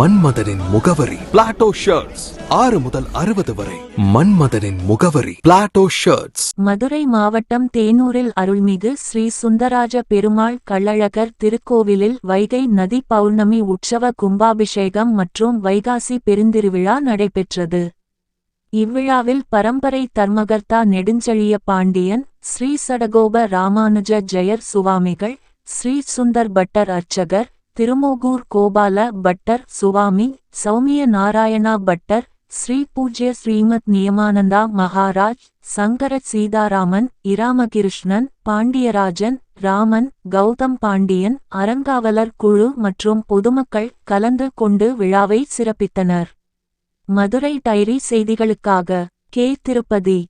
மன்மதனின் முகவரி. Plato shirts ஆறு முதல் அறுபது வரை. மன்மதனின் முகவரி. பிளாட்டோ ஷர்ட்ஸ் மதுரை மாவட்டம் தேனூரில் அருள்மிகு ஸ்ரீ சுந்தராஜ பெருமாள் கள்ளழகர் திருக்கோவிலில் வைகை நதி பௌர்ணமி உற்சவ கும்பாபிஷேகம் மற்றும் வைகாசி பெருந்திருவிழா நடைபெற்றது. இவ்விழாவில் பரம்பரை தர்மகர்த்தா நெடுஞ்செழிய பாண்டியன் ஸ்ரீ சடகோப ராமானுஜ ஜெயர் சுவாமிகள் ஸ்ரீ சுந்தர் பட்டர் அர்ச்சகர் திருமோகூர் கோபால பட்டர் சுவாமி சௌமிய நாராயணா பட்டர் ஸ்ரீ பூஜ்ய ஸ்ரீமத் நியமானந்தா மகாராஜ் சங்கர சீதாராமன் இராமகிருஷ்ணன் பாண்டியராஜன் ராமன் கௌதம் பாண்டியன் அறங்காவலர் குழு மற்றும் பொதுமக்கள் கலந்து கொண்டு விழாவை சிறப்பித்தனர். மதுரை டைரி செய்திகளுக்காக கே. திருப்பதி.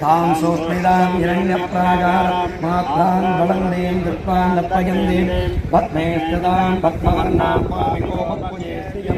தாம் சூஷ்மிதாம் இரண்யப்ராகாரம் மாத்ரான் வளங்களையும் திருப்பான் தப்பயந்தேன் பத்மேஷ்டதாம் பத்மவர்ணாம் பாமிகோபத்மேஸ்தியம்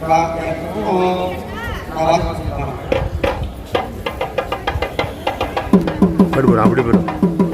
자, 어, 나왔습니다. 버리버라, 버리버라.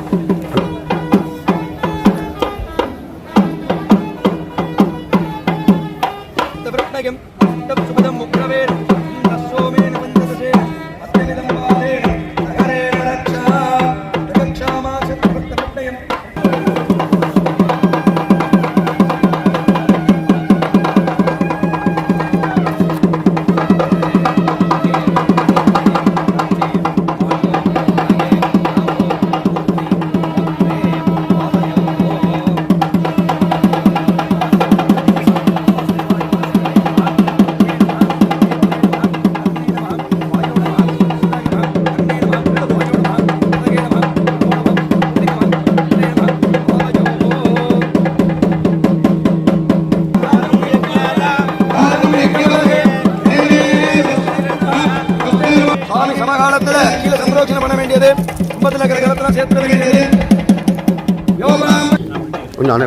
சேர்த்து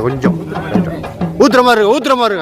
கொஞ்சம் ஊத்துற மாதிரி ஊத்துற மாதிரி